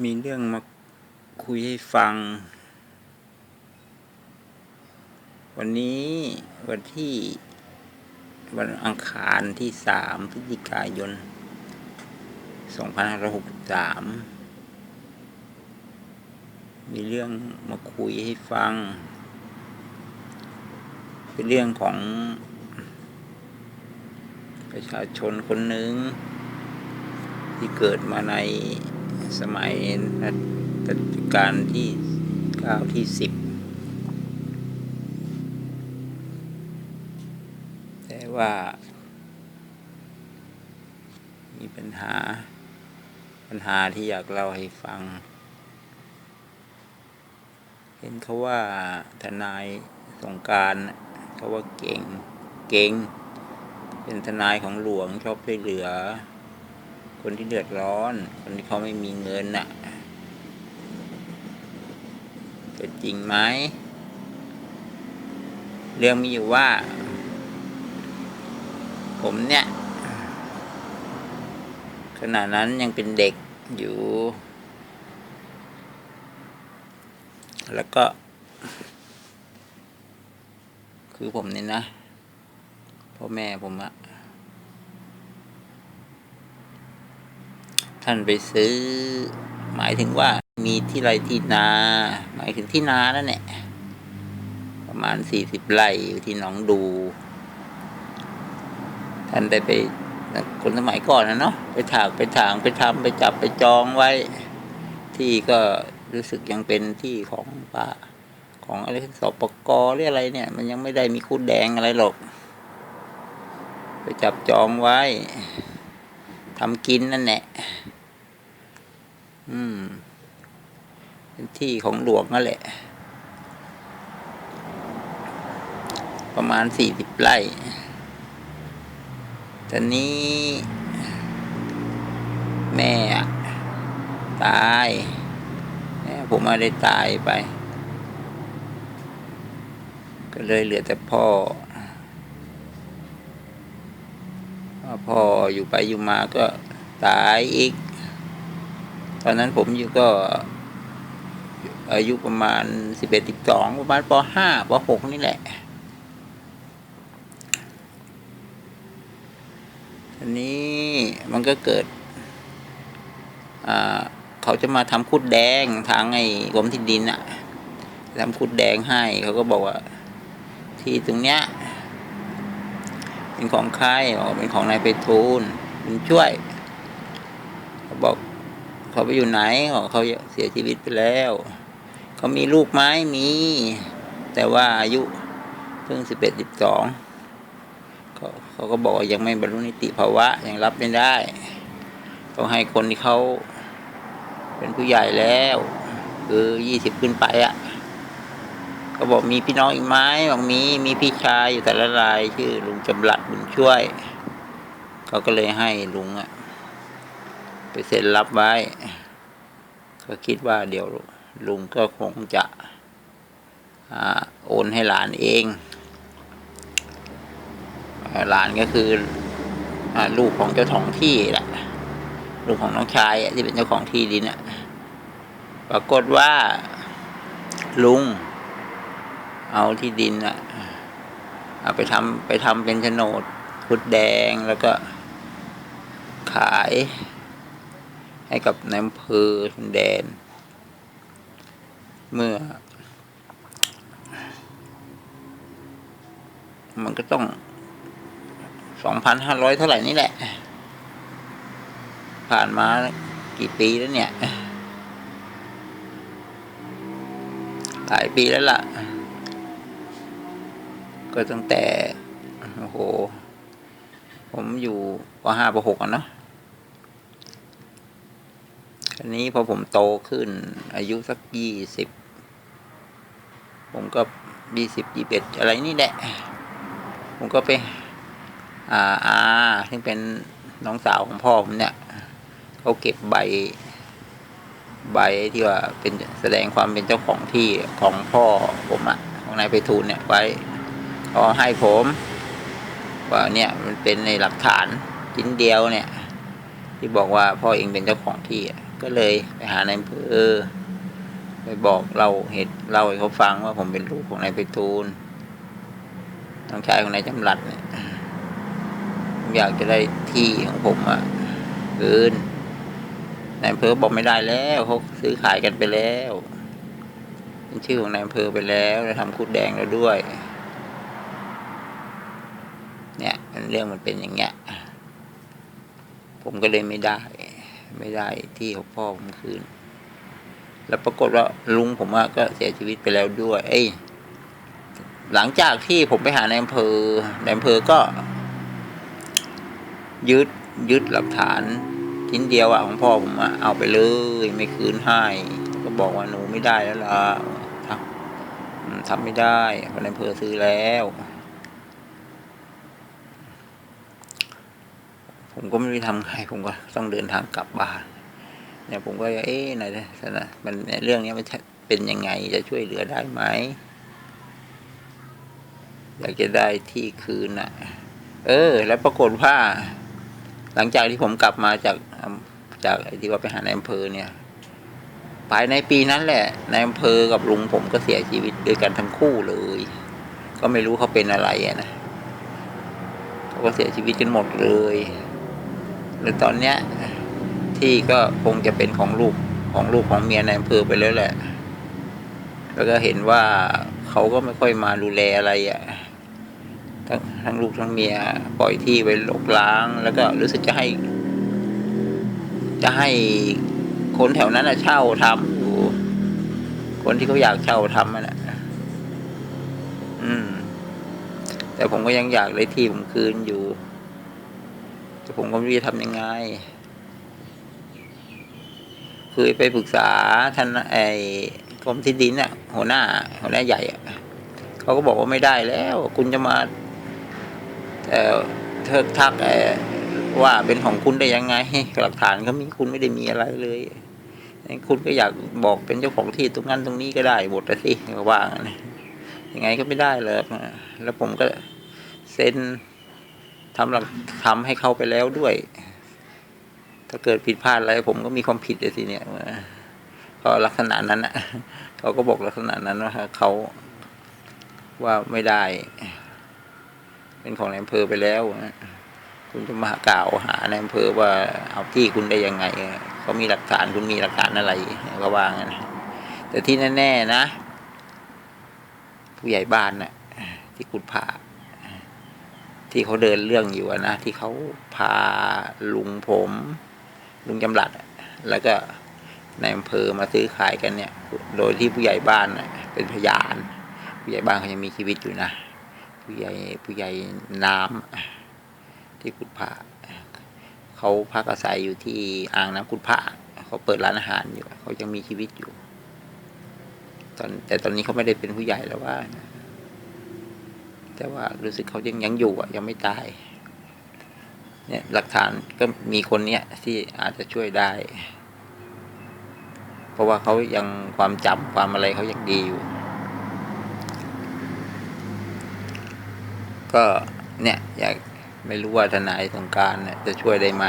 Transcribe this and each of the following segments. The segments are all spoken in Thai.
มีเรื่องมาคุยให้ฟัง วันนี้วันที่วันอังคารที่สามพฤศจิกายนสองพันห้าร้อยหกสิบสามมีเรื่องมาคุยให้ฟัง เป็นเรื่องของประชาชนคนหนึ่งที่เกิดมาใน สมัยรัชกาลที่เก้าที่สิบแต่ว่า มีปัญหา ปัญหาที่อยากเล่าให้ฟัง เห็นเขาว่าทนายสงการเขาว่าเก่ง เก่ง เป็นทนายของหลวงชอบช่วยเหลือ คนที่เดือดร้อน คนที่เขาไม่มีเงินน่ะเป็นจริงไหมเรื่องมีอยู่ว่า ผมเนี่ยขณะนั้นยังเป็นเด็กอยู่ แล้วก็ คือผมเนี่ยนะพ่อแม่ผมอะ ท่านไปซื้อ หมายถึงว่ามีที่ไรที่นา หมายถึงที่นานั่นแหละประมาณสี่สิบไร่อยู่ที่หนองดู ท่านได้ไปคนสมัยก่อนนะเนาะไปถากไปถางไปทำไปจับไปจองไว้ ที่ก็รู้สึกยังเป็นที่ของป่าของอะไรสปกหรืออะไรเนี่ย มันยังไม่ได้มีคูดแดงอะไรหรอก ไปจับจองไว้ ทำกินนั่นแหละ อืม เป็นที่ของหลวงนั่นแหละ ประมาณสี่สิบไร่ตอนนี้ แม่ตายแม่ผมมาได้ตายไป ก็เลยเหลือแต่พ่อ พออยู่ไปอยู่มาก็ตายอีก ตอนนั้นผมอยู่ก็ อายุประมาณสิบเอ็ดสิบสองประมาณปห้าปหกนี่แหละอันนี้มันก็เกิดอ่าเขาจะมาทำคุดแดงทางไอ้กรมที่ดินอะทำคุดแดงให้เขาก็บอกว่า ที่ตรงเนี้ย เป็นของใครบอกเป็นของนายไปทูลเป็นช่วยเขาบอกเขาไปอยู่ไหนบอกเขาเสียชีวิตไปแล้วเขามีลูกไหมมี แต่ว่าอายุเพิ่งสิบเอ็ดสิบสองเขาเขาก็บอกว่ายังไม่บรรลุนิติภาวะยังรับไม่ได้ต้องให้คนที่เขาเป็นผู้ใหญ่แล้ว คือยี่สิบขึ้นไปอะ่ะเขาบอกมีพี่น้องอีกไหมบอกมีมีพี่ชายอยู่แต่ละรายชื่อลุงจำรัดบุญช่วย เขาก็เลยให้ลุงอะไปเซ็นรับไว้ ก็คิดว่าเดี๋ยวลุงก็คงจะอโอนให้หลานเอง หลานก็คืออลูกของเจ้าของที่แหละลูกของน้องชายที่เป็นเจ้าของที่ดินอะปรากฏว่าลุง เอาที่ดินอะเอาไปทำไปทำเป็นโฉนดพุดแดงแล้วก็ขายให้กับนายอำเภอชนแดน เมื่อ มันก็ต้องสองพันห้าร้อยเท่าไหร่นี่แหละ ผ่านมากี่ปีแล้วเนี่ย หลายปีแล้วล่ะ ก็ตั้งแต่โอ้โห ผมอยู่ปห้าปหกอะเนาะอันนี้พอผมโตขึ้น อายุสักยี่สิบผมก็ยี่สิบยี่สิบอะไรนี่แหละ ผมก็ไปอ่าอาที่เป็นน้องสาวของพ่อผมเนี่ยเขาเก็บใบ ใบที่ว่าเป็นแสดงความเป็นเจ้าของที่ของพ่อผมอะของนายไปทูลเนี่ยไว้ เขาให้ผมว่าเนี่ยมันเป็นในหลักฐานชิ้นเดียวเนี่ย ที่บอกว่าพ่อเองเป็นเจ้าของที่ก็เลยไปหานายอำเภอไปบอกเราเหตุเล่าให้เขาฟังว่าผมเป็นลูกของนายไปทูลน้องชายของนายจำรัดเนี่ยผมอยากจะได้ที่ของผมอะคืนนายอำเภอบอกไม่ได้แล้วเขาซื้อขายกันไปแล้วเป็นชื่อของนายอำเภอไปแล้วแล้วทำคุดแดงแล้วด้วย เนี่ยมันเรื่องมันเป็นอย่างเงี้ยผมก็เลยไม่ได้ ไม่ได้ที่ของพ่อผมคืน แล้วปรากฏว่าลุงผมอะก็เสียชีวิตไปแล้วด้วย เอ้ยหลังจากที่ผมไปหาในอำเภอในอำเภอก็ ยึดยึดหลักฐานชิ้นเดียวอะของพ่อผมอะเอาไปเลยไม่คืนให้ก็บอกว่าหนูไม่ได้แล้วล่ะทำทำไม่ได้เพราะในอำเภอซื้อแล้ว ผมก็ไม่รู้ทำไงผมก็ต้องเดินทางกลับบ้านเนี่ยผมก็เอ๊ะไหนนะมันเนี่ยเรื่องนี้มันเป็นยังไงจะช่วยเหลือได้ไหมอยากจะได้ที่คืนน่ะเออ แล้วปรากฏว่า หลังจากที่ผมกลับมาจากจากที่ว่าไปหาในอำเภอเนี่ยภายในปีนั้นแหละนายอำเภอกับลุงผมก็เสียชีวิตด้วยกันทั้งคู่เลย ก็ไม่รู้เขาเป็นอะไรอะนะเขาก็เสียชีวิตกันหมดเลย แล้วตอนเนี้ยที่ก็คงจะเป็นของลูกของลูกของเมียในอำเภอไปแล้วแหละ แล้วก็เห็นว่าเขาก็ไม่ค่อยมาดูแลอะไรอะ่ะทั้งทั้งลูกทั้งเมียปล่อยที่ไว้รกล้าง แล้วก็รู้สึกจะให้ จะให้คนแถวนั้นอะเช่าทำอยู่ คนที่เขาอยากเช่าทำน่ะอืม แต่ผมก็ยังอยากได้ที่ผมคืนอยู่ แต่ผมก็ไม่รู้จะทำยังไงคือไปปรึกษาท่านไอ้กรมที่ดินน่ะ หัวหน้า หัวหน้าใหญ่อะเขาก็บอกว่าไม่ได้แล้ว คุณจะมาเอ่อเทิกทักไอว่าเป็นของคุณได้ยังไงหลักฐานเขามีคุณไม่ได้มีอะไรเลยคุณก็อยากบอกเป็นเจ้าของที่ตรงนั้นตรงนี้ก็ได้หมดเลยสิว่างยังไงก็ไม่ได้เลยแล้วผมก็เซ็น ทำหลักทำให้เขาไปแล้วด้วย ถ้าเกิดผิดพลาดอะไรผมก็มีความผิดเลยสิเนี่ยก็ลักษณะนั้นนะเขาก็บอกลักษณะนั้นว่าเขาว่าไม่ได้ เป็นของในอำเภอไปแล้วคุณจะมากล่าวหาในอำเภอว่าเอาที่คุณได้ยังไงเขามีหลักฐานคุณมีหลักฐานอะไรก็ว่างั้นแต่ที่แน่ๆนะ ผู้ใหญ่บ้านนะ่ะ ที่กุดผา ที่เขาเดินเรื่องอยู่นะที่เขาพาลุงผม ลุงจำหลัดแล้วก็ในอำเภอมาซื้อขายกันเนี่ย โดยที่ผู้ใหญ่บ้านเป็นพยาน ผู้ใหญ่บ้านเขายังมีชีวิตอยู่นะ ผู้ใหญ่ผู้ใหญ่น้ำที่กุดผาเขาพักอาศัยอยู่ที่อ่างน้ำกุดผาเขาเปิดร้านอาหารอยู่ เขายังมีชีวิตอยู่ ตอนแต่ตอนนี้เขาไม่ได้เป็นผู้ใหญ่แล้วว่า แต่ว่ารู้สึกเขายังยังอยู่อะยังไม่ตาย เนี่ยหลักฐานก็มีคนเนี้ยที่อาจจะช่วยได้ เพราะว่าเขายังความจำความอะไรเขายังดีอยู่ ก็เนี่ยอยากไม่รู้ว่าทนายสงการเนี่ยจะช่วยได้ไหม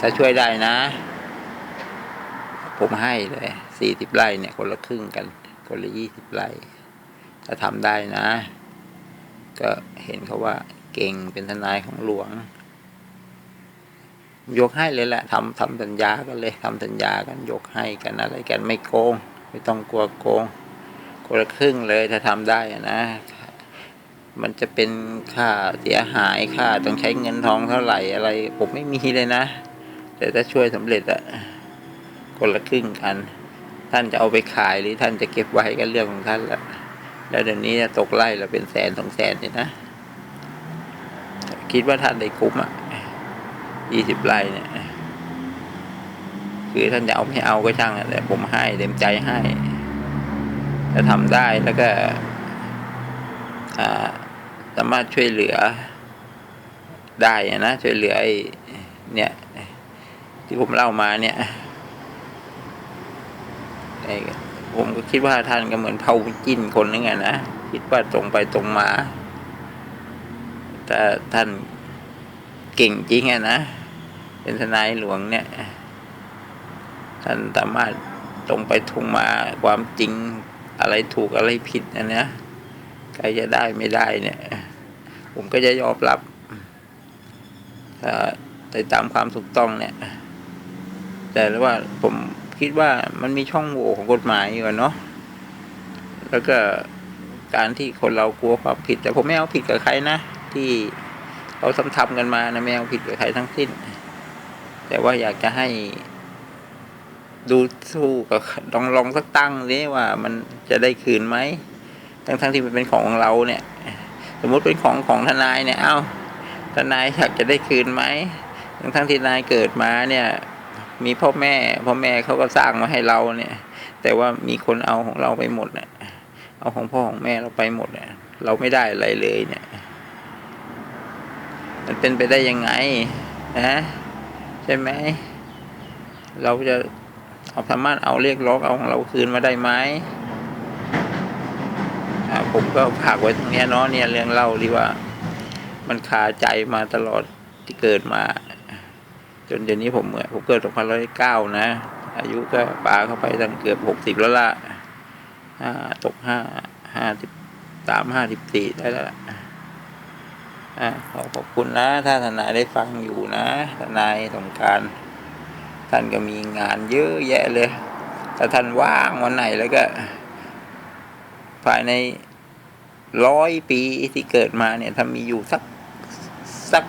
ถ้าช่วยได้นะ ผมให้เลยสี่สิบไร่เนี่ยคนละครึ่งกัน คนละยี่สิบไร่ถ้าทำได้นะ ก็เห็นเขาว่าเก่งเป็นทนายของหลวง ยกให้เลยแหละทำทำสัญญากันเลยทำสัญญากันยกให้กันอะไรกันไม่โกง ไม่ต้องกลัวโกงคนละครึ่งเลยถ้าทำได้นะ มันจะเป็นค่าเสียหายค่าต้องใช้เงินทองเท่าไหร่อะไร ผมไม่มีเลยนะ แต่ถ้าช่วยสำเร็จอะคนละครึ่งกัน ท่านจะเอาไปขายหรือท่านจะเก็บไว้ก็เรื่องของท่านละ แล้วเดี๋ยวนี้ตกไล่ละเป็นแสนสองแสนเนี่ยนะ คิดว่าท่านได้คุ้มอะยี่สิบไร่เนี่ย คือท่านจะเอาไม่เอาก็ช่างแต่ผมให้เต็มใจให้ถ้าทำได้แล้วก็สามารถช่วยเหลือได้นะช่วยเหลือไอ้เนี่ย ที่ผมเล่ามาเนี่ยไอ้ ผมก็คิดว่าท่านก็เหมือนเผาจิ้นคนนึงอะนะคิดว่าตรงไปตรงมา แต่ท่านเก่งจริงอะนะเป็นทนายหลวงเนี่ย ท่านสามารถตรงไปตรงมาความจริงอะไรถูกอะไรผิดนะเนี่ยใครจะได้ไม่ได้เนี่ย ผมก็จะยอมรับถ้าไปตามความถูกต้องเนี่ย แต่ว่าผม คิดว่ามันมีช่องโหว่ของกฎหมายอยู่เนาะแล้วก็การที่คนเรากลัวความผิด แต่ผมไม่เอาผิดกับใครนะที่เขาทำทำกันมานะไม่เอาผิดกับใครทั้งสิ้น แต่ว่าอยากจะให้ดูสู้กับลองลองสักตั้งสิว่ามันจะได้คืนไหมทั้งทั้งที่มันเป็นของเราเนี่ย สมมุติเป็นของของทนายเนี่ย เอ้าทนายอยากจะได้คืนไหมทั้งทั้งที่นายเกิดมาเนี่ย มีพ่อแม่ พ่อแม่เขาก็สร้างมาให้เราเนี่ย แต่ว่ามีคนเอาของเราไปหมดเนี่ยเอาของพ่อของแม่เราไปหมดเนี่ย เราไม่ได้อะไรเลยเนี่ย มันเป็นไปได้ยังไงนะใช่ไหม เราจะเอาสามารถเอาเรียกร้องเอาของเราคืนมาได้ไหมผมก็ฝากไว้ตรงนี้เนาะเนี่ยเรื่องเล่าดีว่า มันคาใจมาตลอดที่เกิดมา จนเดี๋ยวนี้ผมเมื่อผมเกิดสองพันร้อยเก้านะ อายุก็ปาเข้าไปตั้งเกือบหกสิบแล้วละห้าตกห้าห้าสิบสามห้าสิบสี่ได้แล้วล่ะอ่าขอขอบคุณนะ ถ้าทนายได้ฟังอยู่นะ ทนายสงการ ท่านก็มีงานเยอะแยะเลยถ้าท่านว่างวันไหนแล้วก็ ภายในร้อยปีที่เกิดมาเนี่ยถ้ามีอยู่สักสัก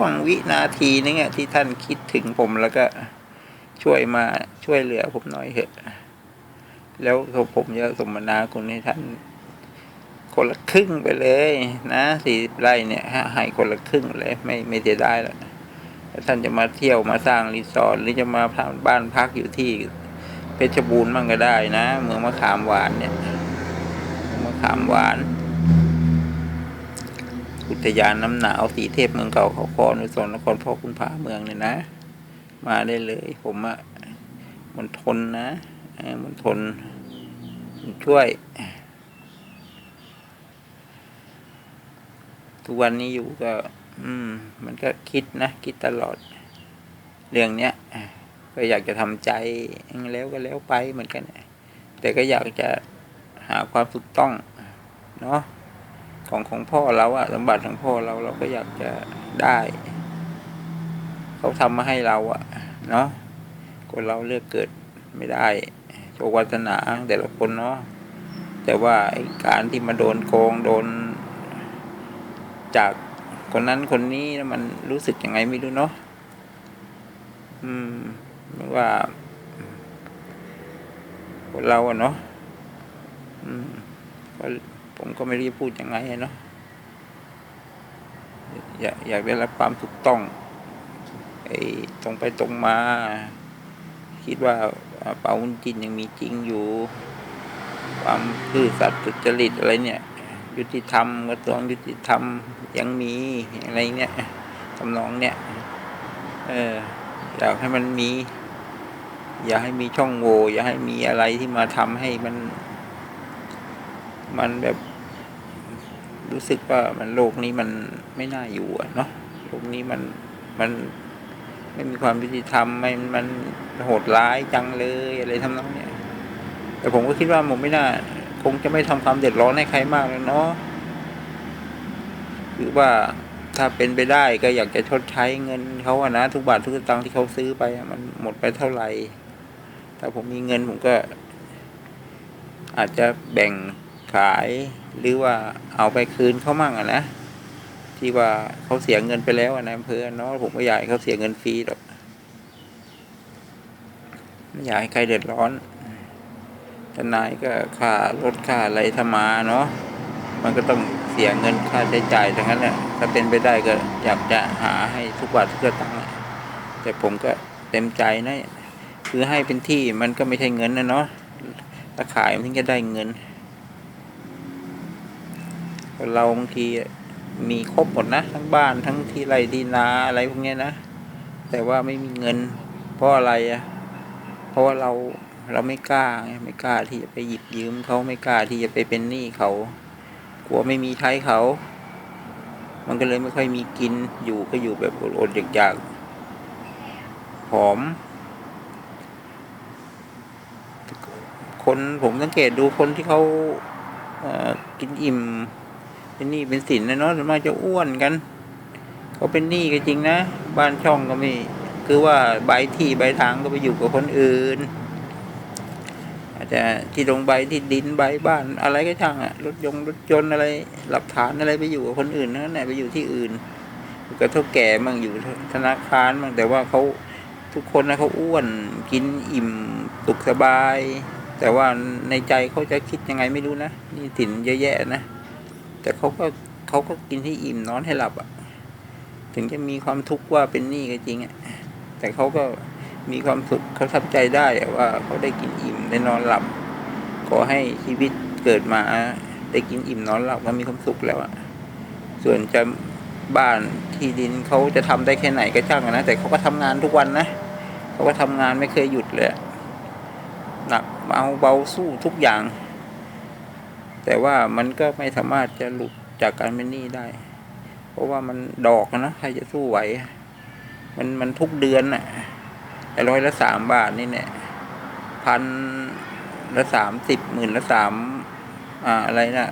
วงวินาทีนึงอะที่ท่านคิดถึงผมแล้วก็ช่วยมาช่วยเหลือผมหน่อยเถอะ แล้วผมจะสมนาคุณให้ท่านคนละครึ่งไปเลยนะสี่ไร่เนี่ยให้คนละครึ่งเลย ไม่ไม่เสียดายแล้วถ้าท่านจะมาเที่ยวมาสร้างรีสอร์ทหรือจะมาทำบ้านพักอยู่ที่เพชรบูรณ์มั่งก็ได้นะ เมืองมะขามหวานเนี่ยมะขามหวาน อุทยานน้ำหนาวสีเทพเมืองเก่าเขาคอนุสรนครพ่อคุณพาเมืองเนี่ยนะ มาได้เลย ผมอะมันทนนะมันทนมันช่วย ทุกวันนี้อยู่ก็ อืม มันก็คิดนะ คิดตลอด เรื่องเนี้ยก็อยากจะทำใจแล้วก็แล้วไปเหมือนกันแต่ก็อยากจะหาความถูกต้อง เนาะ ของของพ่อเราอะสมบัติของพ่อเราเราก็อยากจะได้ เขาทำมาให้เราอะเนาะคนเราเลือกเกิดไม่ได้โชควัฒนาแต่ละคนเนาะแต่ว่าการที่มาโดนโกงโดน จากคนนั้นคนนี้แล้วมันรู้สึกยังไงไม่รู้เนาะอืมไม่ว่าคนเราอะเนาะอืมก็ ผมก็ไม่รู้จะพูดยังไงอเนาะอยากอยากได้รับความถูกต้องไอ้ตรงไปตรงมา คิดว่าเปาวุ้นจินยังมีจริงอยู่ ความซื่อสัตย์สุจริตอะไรเนี่ย ยุติธรรมกระทรวงยุติธรรมยังมีอะไรเนี่ยทำนองเนี่ย เอออยากให้มันมี อย่าให้มีช่องโหว่อย่าให้มีอะไรที่มาทำให้มัน มันแบบรู้สึกว่ามันโลกนี้มันไม่น่าอยู่อะเนาะโลกนี้มันมันไม่มีความยุติธรรมไม่มันโหดร้ายจังเลยอะไรทำนองเนี้ยแต่ผมก็คิดว่าผมไม่น่า คงจะไม่ทำความเดือดร้อนให้ใครมากแล้วเนาะหรือว่าถ้าเป็นไปได้ก็อยากจะชดใช้เงินเขาอะนะทุกบาททุกสตางค์ที่เขาซื้อไปมันหมดไปเท่าไหร่ถ้าผมมีเงินผมก็ อาจจะแบ่ง ขายหรือว่าเอาไปคืนเขามั่งอะนะที่ว่าเขาเสียเงินไปแล้วอะนะอำเภอเนาะผมก็อยากให้เขาเสียเงินฟรีหรอกไม่อยากให้ใครเดือดร้อนทนายก็ค่ารถค่าอะไรถ้ามาเนาะมันก็ต้องเสียเงินค่าใช้จ่ายทั้งนั้นแหละถ้าเป็นไปได้ก็อยากจะหาให้ทุกบาททุกตางค์แต่ผมก็เต็มใจนะคือให้เป็นที่มันก็ไม่ใช่เงินนะเนาะถ้าขายมันถึงจะได้เงิน คนเราบางทีมีครบหมดนะ ทั้งบ้านทั้งที่ไรที่นาอะไรพวกนี้นะ แต่ว่าไม่มีเงิน เพราะอะไรอะเพราะว่าเราเราไม่กล้าไงไม่กล้าที่จะไปหยิบยืมเขาไม่กล้าที่จะไปเป็นหนี้เขา กลัวไม่มีใช้เขา มันก็เลยไม่ค่อยมีกินอยู่ก็อยู่แบบอดๆอยากๆผอม คนผมสังเกตดูคนที่เขาเอ่อกินอิ่ม เป็นหนี้เป็นสินนะเนาะส่วนมากจะอ้วนกันเขาเป็นหนี้ก็จริงนะ บ้านช่องก็ไม่คือว่าใบที่ใบทางก็ไปอยู่กับคนอื่น อาจจะที่ลงใบที่ดินใบบ้านอะไรก็ช่างอะรถยงรถยนต์อะไรหลักฐานอะไรไปอยู่กับคนอื่นนั่นแหละไปอยู่ที่อื่นอยู่กับเท่าแก่มั่งอยู่ธนาคารมั่งแต่ว่าเขาทุกคนนะเขาอ้วนกินอิ่มสุขสบาย แต่ว่าในใจเขาจะคิดยังไงไม่รู้นะนี่สินเยอะแยะนะ แต่เขาก็เขาก็กินให้อิ่มนอนให้หลับอะถึงจะมีความทุกข์ว่าเป็นหนี้ก็จริงอะแต่เขาก็มีความสุขเขาทำใจได้อะว่าเขาได้กินอิ่มได้นอนหลับ ขอให้ชีวิตเกิดมาได้กินอิ่มนอนหลับก็มีความสุขแล้วอะส่วนจะบ้านที่ดินเขาจะทำได้แค่ไหนก็ช่างนะ แต่เขาก็ทำงานทุกวันนะเขาก็ทำงานไม่เคยหยุดเลยหนักเบาเบาสู้ทุกอย่าง แต่ว่ามันก็ไม่สามารถจะหลุดจากการเป็นหนี้ได้ เพราะว่ามันดอกนะใครจะสู้ไหว มันมันทุกเดือนน่ะไอ้ร้อยละสามบาทนี่เนี่ยพันละสามสิบหมื่นละสามอ่าอะไรนะ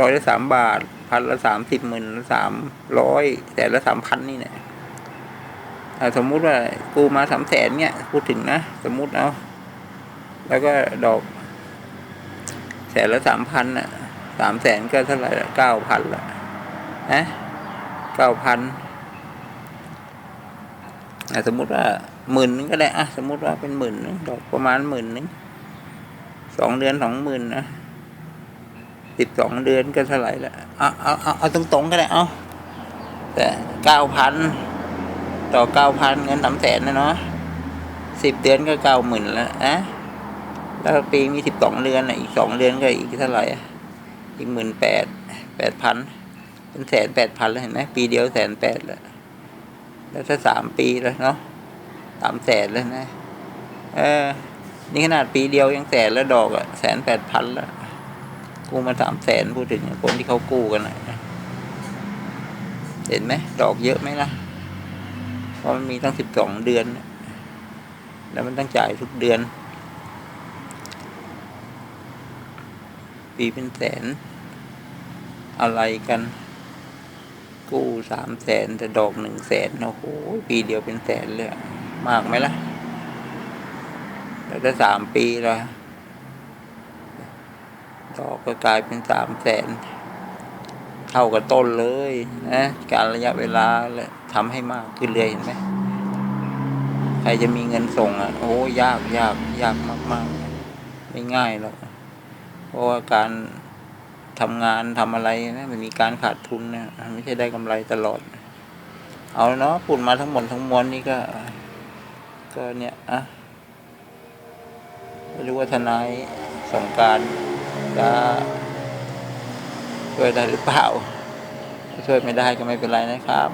ร้อยละสามบาท พันละสามสิบหมื่นละสามร้อยแต่ละสามพันนี่เนี่ยอ่าสมมุติว่ากูมาสามแสนเนี่ยพูดถึงนะ สมมุติเอาแล้วก็ดอก แสนละสามพันอะสามแสนก็เท่าไหร่ละเก้าพันละนะเก้าพันอะสมมุติว่าหมื่นนึงก็ได้อะสมมุติว่าเป็นหมื่นนึงดอกประมาณหมื่นนึงสองเดือนสองหมื่นนะสิบสองเดือนก็เท่าไหร่ละเอาเอาเอาเอาตรงๆก็ได้เอาแต่เก้าพันต่อเก้าพันเงินสามแสนนะเนาะสิบเดือนก็เก้าหมื่นแล้วนะ แล้วปีมีสิบสองเดือนอีกสองเดือนก็อีกเท่าไหร่อีกหมื่นแปดแปดพันเป็นแสนแปดพันแล้วเห็นไหมปีเดียวแสนแปดแล้วแล้วถ้าสามปีแล้วเนาะสามแสนแล้วนะเออนี่ขนาดปีเดียวยังแสนแล้วดอกอะแสนแปดพันแล้วกู้มาสามแสนพูดถึงคนที่เขากู้กันนะเห็นไหมดอกเยอะไหมล่ะเพราะมันมีตั้งสิบสองเดือน แล้วมันต้องจ่ายทุกเดือน ปีเป็นแสน อะไรกัน กู้สามแสนแต่ดอกหนึ่งแสนโอ้โหปีเดียวเป็นแสนเลยมากไหมล่ะ แล้วถ้าสามปีละดอกก็กลายเป็นสามแสนเท่ากับต้นเลยนะการระยะเวลาเลยทำให้มากขึ้นเลยเห็นไหมใครจะมีเงินส่งอะ โอ้ยากยากยากมาก ๆ ไม่ง่ายหรอก เพราะว่าการทำงานทำอะไรนะมันมีการขาดทุนนะไม่ใช่ได้กำไรตลอด เอาเนาะพูดมาทั้งหมดทั้งมวลนี่ก็ ก็เนี่ยอะไม่รู้ว่าทนายสงการจะช่วยได้หรือเปล่าถ้าช่วยไม่ได้ก็ไม่เป็นไรนะครับ